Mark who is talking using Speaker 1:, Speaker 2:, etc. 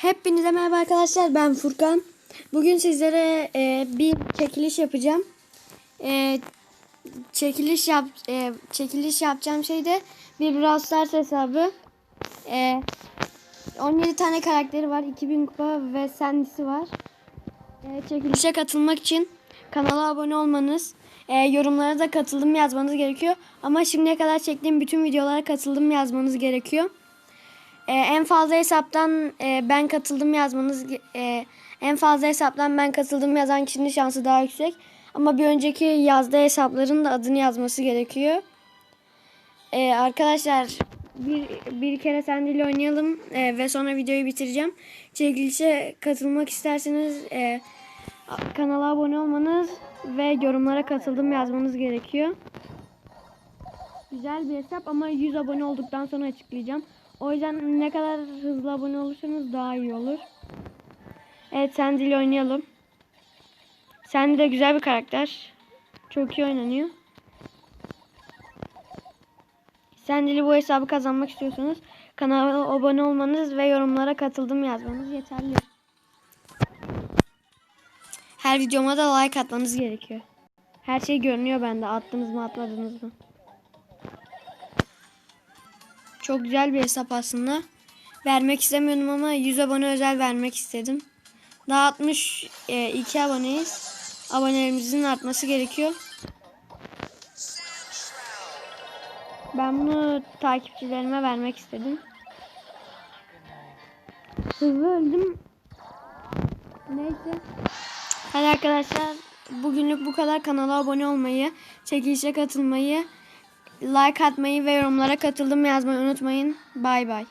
Speaker 1: Hepinize merhaba arkadaşlar ben Furkan. Bugün sizlere e, bir çekiliş yapacağım. E, çekiliş yap e, çekiliş yapacağım şey de bir Brawl Stars hesabı. E, 17 tane karakteri var, 2000 kupa ve sendisi var. E, çekilişe katılmak için kanala abone olmanız, e, yorumlara da katıldım yazmanız gerekiyor. Ama şimdiye kadar çektiğim bütün videolara katıldım yazmanız gerekiyor. Ee, en fazla hesaptan e, ben katıldım yazmanız e, en fazla hesaptan ben katıldım yazan kişinin şansı daha yüksek. Ama bir önceki yazdığı hesapların da adını yazması gerekiyor. Ee, arkadaşlar bir, bir kere sendiyle oynayalım e, ve sonra videoyu bitireceğim. Çekilişe katılmak isterseniz e, kanala abone olmanız ve yorumlara katıldım yazmanız gerekiyor. Güzel bir hesap ama 100 abone olduktan sonra açıklayacağım. O yüzden ne kadar hızlı abone olursanız daha iyi olur. Evet Sandy oynayalım. Sandy de güzel bir karakter. Çok iyi oynanıyor. Sandy ile bu hesabı kazanmak istiyorsanız kanala abone olmanız ve yorumlara katıldım yazmanız yeterli. Her videoma da like atmanız gerekiyor. Her şey görünüyor bende. Attınız mı atmadınız mı? Çok güzel bir hesap aslında. Vermek istemiyordum ama 100 abone özel vermek istedim. Daha 62 aboneyiz. Abonelerimizin artması gerekiyor. Ben bunu takipçilerime vermek istedim. Hızlı öldüm. Neyse. Hadi arkadaşlar bugünlük bu kadar. Kanala abone olmayı, çekilişe katılmayı, like atmayı ve yorumlara katıldım yazmayı unutmayın. Bay bay.